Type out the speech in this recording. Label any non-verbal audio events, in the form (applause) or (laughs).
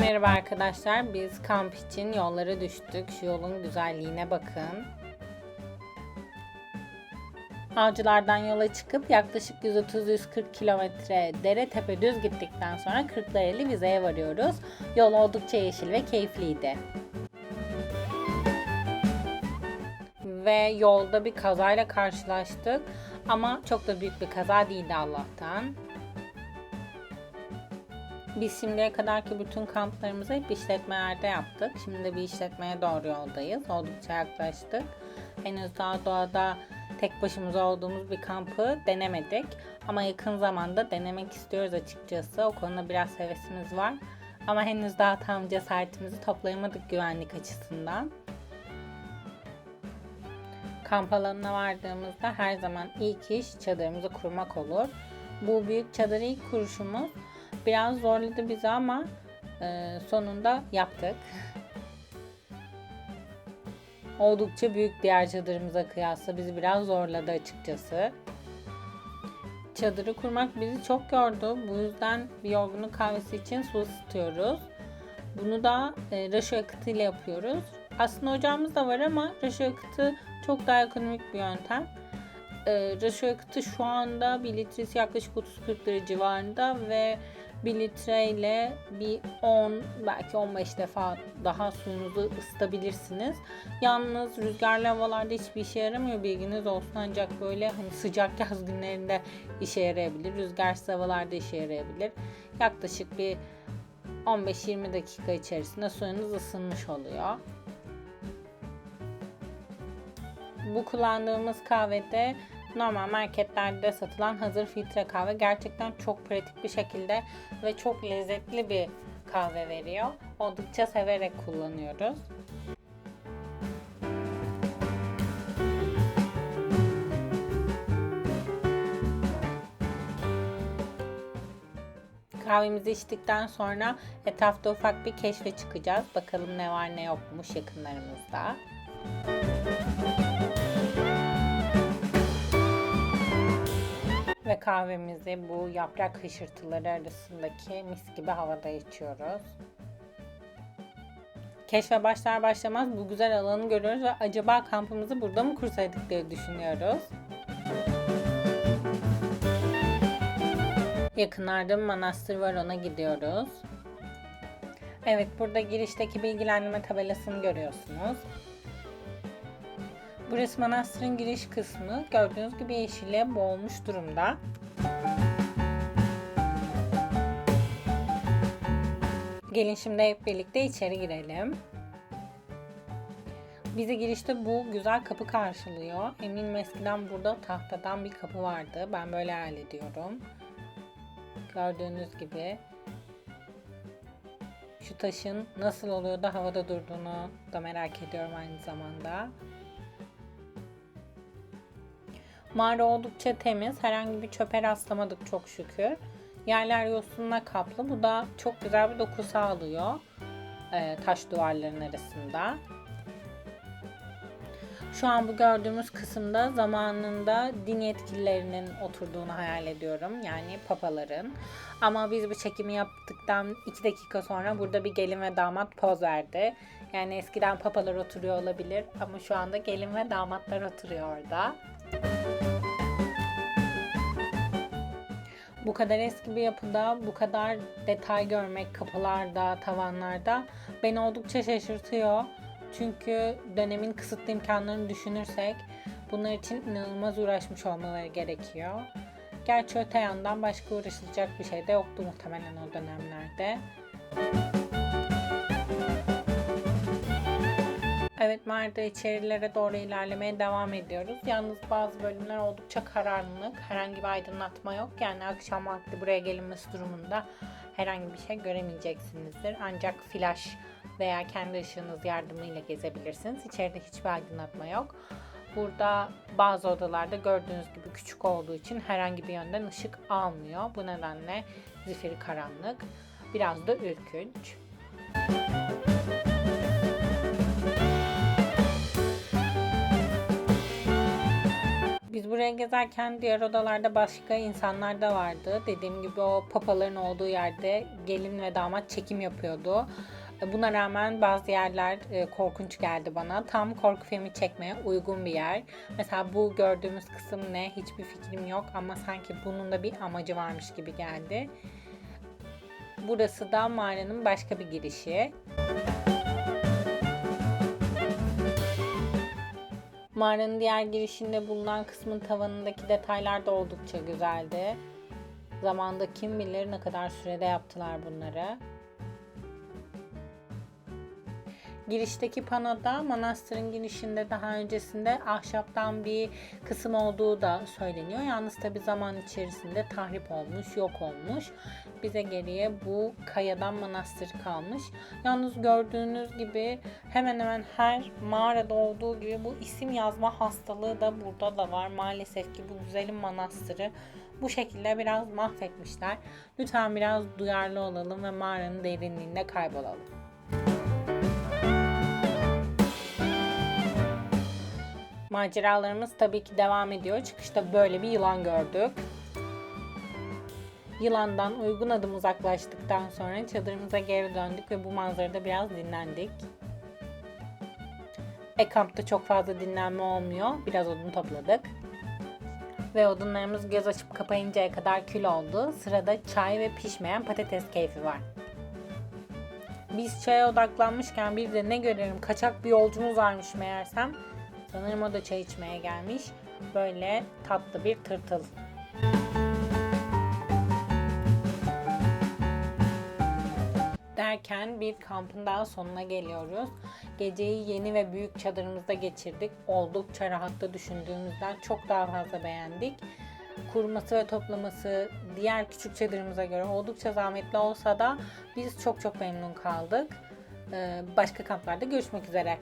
Merhaba arkadaşlar. Biz kamp için yollara düştük. Şu yolun güzelliğine bakın. Avcılardan yola çıkıp yaklaşık 130-140 kilometre dere tepe düz gittikten sonra Kırklareli Vize'ye varıyoruz. Yol oldukça yeşil ve keyifliydi. Ve yolda bir kazayla karşılaştık. Ama çok da büyük bir kaza değildi Allah'tan. Biz şimdiye kadarki bütün kamplarımızı hep işletmelerde yaptık. Şimdi de bir işletmeye doğru yoldayız. Oldukça yaklaştık. Henüz daha doğada tek başımıza olduğumuz bir kampı denemedik. Ama yakın zamanda denemek istiyoruz açıkçası. O konuda biraz hevesimiz var. Ama henüz daha tam cesaretimizi toplayamadık güvenlik açısından. Kamp alanına vardığımızda her zaman ilk iş çadırımızı kurmak olur. Bu büyük çadırı ilk kuruşumuz biraz zorladı bizi ama e, sonunda yaptık. (laughs) Oldukça büyük diğer çadırımıza kıyasla bizi biraz zorladı açıkçası. Çadırı kurmak bizi çok yordu. Bu yüzden bir yorgunluk kahvesi için su ısıtıyoruz. Bunu da e, raşo yakıtıyla yapıyoruz. Aslında ocağımız da var ama raşo yakıtı çok daha ekonomik bir yöntem. E, raşo yakıtı şu anda 1 litresi yaklaşık 30-40 lira civarında ve 1 litreyle bir 10 belki 15 defa daha suyunuzu ısıtabilirsiniz. Yalnız rüzgarlı havalarda hiçbir işe yaramıyor bilginiz olsun ancak böyle hani sıcak (laughs) yaz günlerinde işe yarayabilir. Rüzgarsız havalarda işe yarayabilir. Yaklaşık bir 15-20 dakika içerisinde suyunuz ısınmış oluyor. Bu kullandığımız kahvede normal marketlerde satılan hazır filtre kahve gerçekten çok pratik bir şekilde ve çok lezzetli bir kahve veriyor. Oldukça severek kullanıyoruz. Kahvemizi içtikten sonra etrafta ufak bir keşfe çıkacağız. Bakalım ne var ne yokmuş yakınlarımızda. Ve kahvemizi bu yaprak hışırtıları arasındaki mis gibi havada içiyoruz. Keşfe başlar başlamaz bu güzel alanı görüyoruz ve acaba kampımızı burada mı kursaydık diye düşünüyoruz. Yakınlarda manastır var ona gidiyoruz. Evet burada girişteki bilgilendirme tabelasını görüyorsunuz. Burası manastırın giriş kısmı. Gördüğünüz gibi yeşile boğulmuş durumda. Gelin şimdi hep birlikte içeri girelim. Bizi girişte bu güzel kapı karşılıyor. Eminim eskiden burada tahtadan bir kapı vardı. Ben böyle hayal ediyorum. Gördüğünüz gibi şu taşın nasıl oluyor da havada durduğunu da merak ediyorum aynı zamanda. Mağara oldukça temiz. Herhangi bir çöpe rastlamadık çok şükür. Yerler yosunla kaplı. Bu da çok güzel bir doku sağlıyor. E, taş duvarların arasında. Şu an bu gördüğümüz kısımda zamanında din yetkililerinin oturduğunu hayal ediyorum. Yani papaların. Ama biz bu çekimi yaptıktan 2 dakika sonra burada bir gelin ve damat poz verdi. Yani eskiden papalar oturuyor olabilir ama şu anda gelin ve damatlar oturuyor orada. Bu kadar eski bir yapıda bu kadar detay görmek kapılarda, tavanlarda beni oldukça şaşırtıyor. Çünkü dönemin kısıtlı imkanlarını düşünürsek bunlar için inanılmaz uğraşmış olmaları gerekiyor. Gerçi öte yandan başka uğraşılacak bir şey de yoktu muhtemelen o dönemlerde. Evet mağarada içerilere doğru ilerlemeye devam ediyoruz. Yalnız bazı bölümler oldukça karanlık. Herhangi bir aydınlatma yok. Yani akşam vakti buraya gelinmesi durumunda herhangi bir şey göremeyeceksinizdir. Ancak flash veya kendi ışığınız yardımıyla gezebilirsiniz. İçeride hiçbir aydınlatma yok. Burada bazı odalarda gördüğünüz gibi küçük olduğu için herhangi bir yönden ışık almıyor. Bu nedenle zifiri karanlık. Biraz da ürkünç. Biz buraya gezerken diğer odalarda başka insanlar da vardı. Dediğim gibi o papaların olduğu yerde gelin ve damat çekim yapıyordu. Buna rağmen bazı yerler e, korkunç geldi bana. Tam korku filmi çekmeye uygun bir yer. Mesela bu gördüğümüz kısım ne hiçbir fikrim yok ama sanki bunun da bir amacı varmış gibi geldi. Burası da mağaranın başka bir girişi. Mağaranın diğer girişinde bulunan kısmın tavanındaki detaylar da oldukça güzeldi. Zamanda kim bilir ne kadar sürede yaptılar bunları. Girişteki panoda manastırın girişinde daha öncesinde ahşaptan bir kısım olduğu da söyleniyor. Yalnız tabi zaman içerisinde tahrip olmuş, yok olmuş. Bize geriye bu kayadan manastır kalmış. Yalnız gördüğünüz gibi hemen hemen her mağarada olduğu gibi bu isim yazma hastalığı da burada da var. Maalesef ki bu güzelim manastırı bu şekilde biraz mahvetmişler. Lütfen biraz duyarlı olalım ve mağaranın derinliğinde kaybolalım. Maceralarımız tabii ki devam ediyor. Çıkışta böyle bir yılan gördük. Yılandan uygun adım uzaklaştıktan sonra çadırımıza geri döndük ve bu manzarada biraz dinlendik. E kampta çok fazla dinlenme olmuyor. Biraz odun topladık. Ve odunlarımız göz açıp kapayıncaya kadar kül oldu. Sırada çay ve pişmeyen patates keyfi var. Biz çaya odaklanmışken bir de ne görelim kaçak bir yolcumuz varmış meğersem. Sanırım o da çay içmeye gelmiş. Böyle tatlı bir tırtıl. Derken bir kampın daha sonuna geliyoruz. Geceyi yeni ve büyük çadırımızda geçirdik. Oldukça rahatta düşündüğümüzden çok daha fazla beğendik. Kurması ve toplaması diğer küçük çadırımıza göre oldukça zahmetli olsa da biz çok çok memnun kaldık. Ee, Başka kamplarda görüşmek üzere.